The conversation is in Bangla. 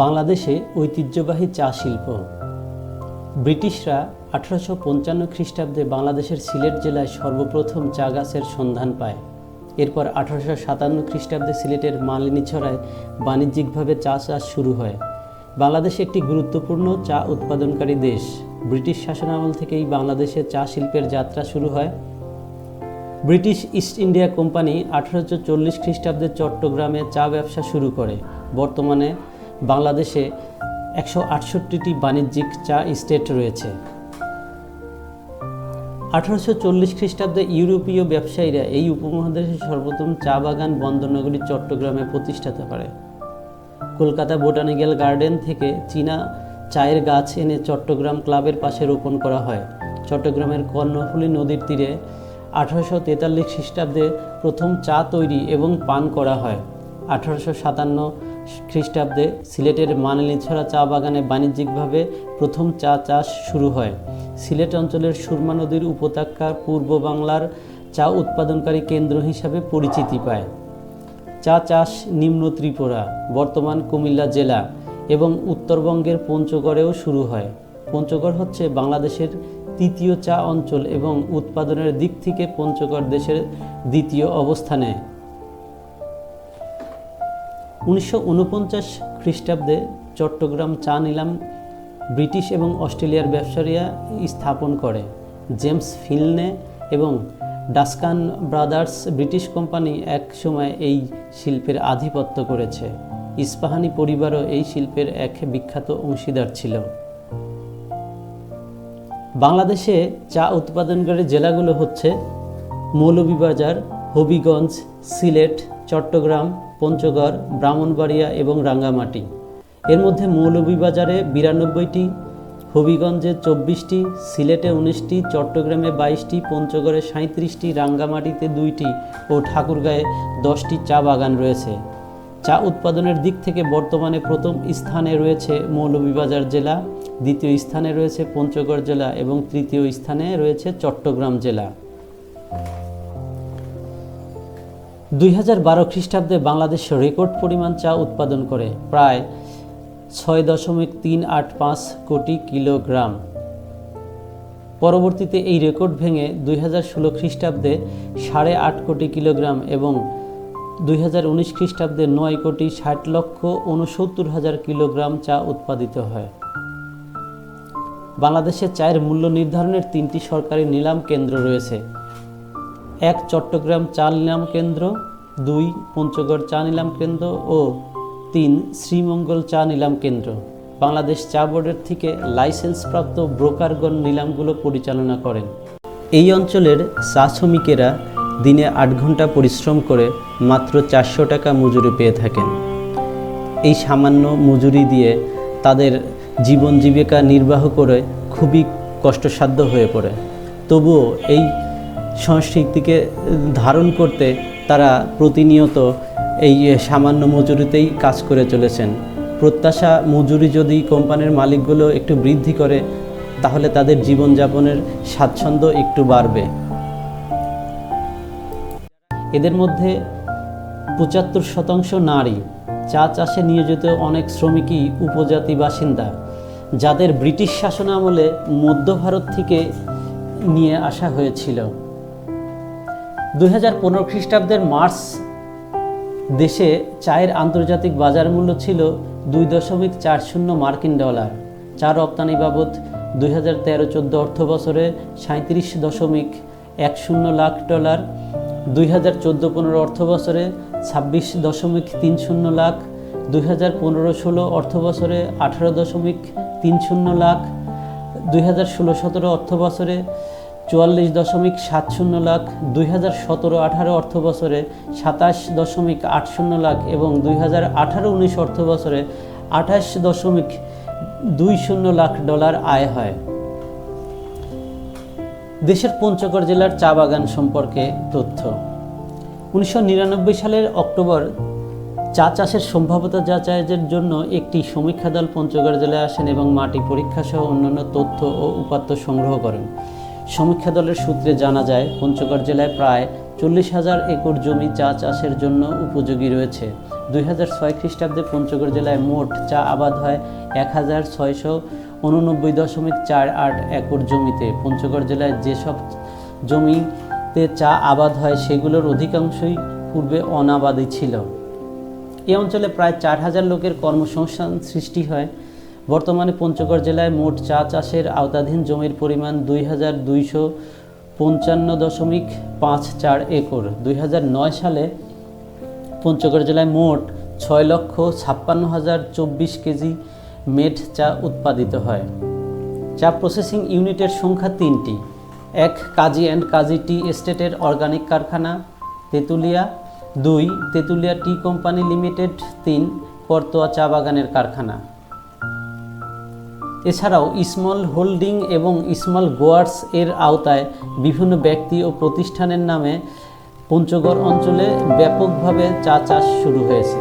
বাংলাদেশে ঐতিহ্যবাহী চা শিল্প। ব্রিটিশরা আঠারোশো পঞ্চান্ন খ্রিস্টাব্দে বাংলাদেশের সিলেট জেলায় সর্বপ্রথম চা গাছের সন্ধান পায়। এরপর আঠারোশো সাতান্ন খ্রিস্টাব্দে সিলেটের মালিনীছড়ায় বাণিজ্যিকভাবে চা চাষ শুরু হয়। বাংলাদেশ একটি গুরুত্বপূর্ণ চা উৎপাদনকারী দেশ। ব্রিটিশ শাসনামল থেকেই বাংলাদেশে চা শিল্পের যাত্রা শুরু হয়। ব্রিটিশ ইস্ট ইন্ডিয়া কোম্পানি আঠারোশো চল্লিশ খ্রিস্টাব্দে চট্টগ্রামে চা ব্যবসা শুরু করে। বর্তমানে বাংলাদেশে একশো আটষট্টিটি বাণিজ্যিক চা স্টেট রয়েছে। আঠারোশো চল্লিশ খ্রিস্টাব্দে ইউরোপীয় ব্যবসায়ীরা এই উপমহাদেশের সর্বপ্রথম চা বাগান বন্দরনগরী চট্টগ্রামে প্রতিষ্ঠাতা করে। কলকাতা বোটানিক্যাল গার্ডেন থেকে চীনা চায়ের গাছ এনে চট্টগ্রাম ক্লাবের পাশে রোপণ করা হয়। চট্টগ্রামের কর্ণফুলী নদীর তীরে আঠারোশো তেতাল্লিশ খ্রিস্টাব্দে প্রথম চা তৈরি এবং পান করা হয়। আঠারোশো সাতান্ন খ্রিস্টাব্দে সিলেটের মানিলিছড়া চা বাগানে বাণিজ্যিকভাবে প্রথম চা চাষ শুরু হয়। সিলেট অঞ্চলের সুরমা নদীর উপত্যকা পূর্ব বাংলার চা উৎপাদনকারী কেন্দ্র হিসাবে পরিচিতি পায়। চা চাষ নিম্ন ত্রিপুরা, বর্তমান কুমিল্লা জেলা এবং উত্তরবঙ্গের পঞ্চগড়েও শুরু হয়। পঞ্চগড় হচ্ছে বাংলাদেশের তৃতীয় চা অঞ্চল এবং উৎপাদনের দিক থেকে পঞ্চগড় দেশের দ্বিতীয় অবস্থানে। উনিশশো উনপঞ্চাশ খ্রিস্টাব্দে চট্টগ্রাম চা নিলাম ব্রিটিশ এবং অস্ট্রেলিয়ার ব্যবসায়ীরা স্থাপন করে। জেমস ফিলনে এবং ডাস্কান ব্রাদার্স ব্রিটিশ কোম্পানি এক সময় এই শিল্পের আধিপত্য করেছে। ইস্পাহানি পরিবারও এই শিল্পের এক বিখ্যাত অংশীদার ছিল। বাংলাদেশে চা উৎপাদনকারী জেলাগুলো হচ্ছে মৌলভীবাজার, হবিগঞ্জ, সিলেট, চট্টগ্রাম পঞ্চগড়, ব্রাহ্মণবাড়িয়া এবং রাঙ্গামাটি। এর মধ্যে মৌলভীবাজারে বিরানব্বইটি, হবিগঞ্জে চব্বিশটি, সিলেটে উনিশটি, চট্টগ্রামে বাইশটি, পঞ্চগড়ে সাঁত্রিশটি রাঙ্গামাটিতে দুইটি ও ঠাকুরগাঁয়ে দশটি চা বাগান রয়েছে। চা উৎপাদনের দিক থেকে বর্তমানে প্রথম স্থানে রয়েছে মৌলভীবাজার জেলা, দ্বিতীয় স্থানে রয়েছে পঞ্চগড় জেলা এবং তৃতীয় স্থানে রয়েছে চট্টগ্রাম জেলা। দুই হাজার বারো খ্রিস্টাব্দে বাংলাদেশ রেকর্ড পরিমাণ চা উৎপাদন করে প্রায় ছয় দশমিক তিন আট পাঁচ কোটি কিলোগ্রাম। পরবর্তীতে এই রেকর্ড ভেঙে দুই হাজার ষোলো খ্রিস্টাব্দে সাড়ে আট কোটি কিলোগ্রাম এবং দুই হাজার উনিশ খ্রিস্টাব্দে নয় কোটি ষাট লক্ষ উনসত্তর হাজার কিলোগ্রাম চা উৎপাদিত হয়। বাংলাদেশে চায়ের মূল্য নির্ধারণের তিনটি সরকারি নিলাম কেন্দ্র রয়েছে। এক চট্টগ্রাম চা নিলাম কেন্দ্র, দুই পঞ্চগড় চা নিলাম কেন্দ্র ও তিন শ্রীমঙ্গল চা নিলাম কেন্দ্র। বাংলাদেশ চা বোর্ডের থেকে লাইসেন্সপ্রাপ্ত ব্রোকারগণ নিলামগুলো পরিচালনা করেন। এই অঞ্চলের চা শ্রমিকেরা দিনে আট ঘণ্টা পরিশ্রম করে মাত্র চারশো টাকা মজুরি পেয়ে থাকেন। এই সামান্য মজুরি দিয়ে তাদের জীবন জীবিকা নির্বাহ করে খুবই কষ্টসাধ্য হয়ে পড়ে। তবুও এই সংস্কৃতিকে ধারণ করতে তারা প্রতিনিয়ত এই সামান্য মজুরিতেই কাজ করে চলেছেন। প্রত্যাশা মজুরি যদি কোম্পানির মালিকগুলো একটু বৃদ্ধি করে, তাহলে তাদের জীবনযাপনের স্বাচ্ছন্দ্য একটু বাড়বে। এদের মধ্যে পঁচাত্তর শতাংশ নারী। চা চাষে নিয়োজিত অনেক শ্রমিকই উপজাতি বাসিন্দা, যাদের ব্রিটিশ শাসনামলে মধ্য ভারত থেকে নিয়ে আসা হয়েছিল। দুই পনেরো খ্রিস্টাব্দের মার্চ দেশে চায়ের আন্তর্জাতিক বাজার মূল্য ছিল দুই দশমিক চার শূন্য মার্কিন ডলার। চা রপ্তানি বাবদ দুই হাজার তেরো চোদ্দ অর্থ বছরে সাঁত্রিশ দশমিক এক শূন্য লাখ ডলার। দুই হাজার চোদ্দ পনেরো অর্থ বছরে ছাব্বিশ দশমিক তিন শূন্য লাখ। দুই হাজার পনেরো ষোলো অর্থ বছরে আঠারো দশমিক তিন শূন্য লাখ। দুই হাজার ষোলো সতেরো অর্থ বছরে চুয়াল্লিশ দশমিক সাত শূন্য লাখ, দুই হাজার সতেরো আঠারো অর্থ বছরে সাতাশ দশমিক আট শূন্য লাখ এবং দুই হাজার আঠারো উনিশ অর্থ বছরে আঠাশ দশমিক দুই শূন্য লাখ ডলার আয় হয়। দেশের পঞ্চগড় জেলার চা বাগান সম্পর্কে তথ্য। উনিশশো নিরানব্বই সালের অক্টোবর চা চাষের সম্ভাব্যতা যাচাইয়ের জন্য একটি সমীক্ষা দল পঞ্চগড় জেলায় আসেন এবং মাটি পরীক্ষা সহ অন্যান্য তথ্য ও উপাত্ত সংগ্রহ করেন। সমীক্ষা দলের সূত্রে জানা যায়, পঞ্চগড় জেলায় প্রায় চল্লিশ হাজার একর জমি চা চাষের জন্য উপযোগী রয়েছে। দুই হাজার ছয় খ্রিস্টাব্দে পঞ্চগড় জেলায় মোট চা আবাদ হয় এক হাজার ছয়শো উননব্বই দশমিক চার আট একর জমিতে। পঞ্চগড় জেলায় যেসব জমিতে চা আবাদ হয়, সেগুলোর অধিকাংশই পূর্বে অনাবাদী ছিল। এই অঞ্চলে প্রায় চার হাজার লোকের কর্মসংস্থান সৃষ্টি হয়। বর্তমানে পঞ্চগড় জেলায় মোট চা চাষের আওতাধীন জমির পরিমাণ দুই হাজার দুইশো পঞ্চান্ন দশমিক পাঁচ চার একর। দুই হাজার নয় সালে পঞ্চগড় জেলায় মোট ছয় লক্ষ ছাপ্পান্ন হাজার চব্বিশ কেজি মেড চা উৎপাদিত হয়। চা প্রসেসিং ইউনিটের সংখ্যা তিনটি। এক, কাজী অ্যান্ড কাজী টি এস্টেটের অর্গানিক কারখানা। তেঁতুলিয়া। দুই, তেঁতুলিয়া টি কোম্পানি লিমিটেড। তিন করতোয়া চা বাগানের কারখানা। এছাড়াও স্মল হোল্ডিং এবং স্মল গোয়ার্স এর আওতায় বিভিন্ন ব্যক্তি ও প্রতিষ্ঠানের নামে পঞ্চগড় অঞ্চলে ব্যাপকভাবে চা চাষ শুরু হয়েছে।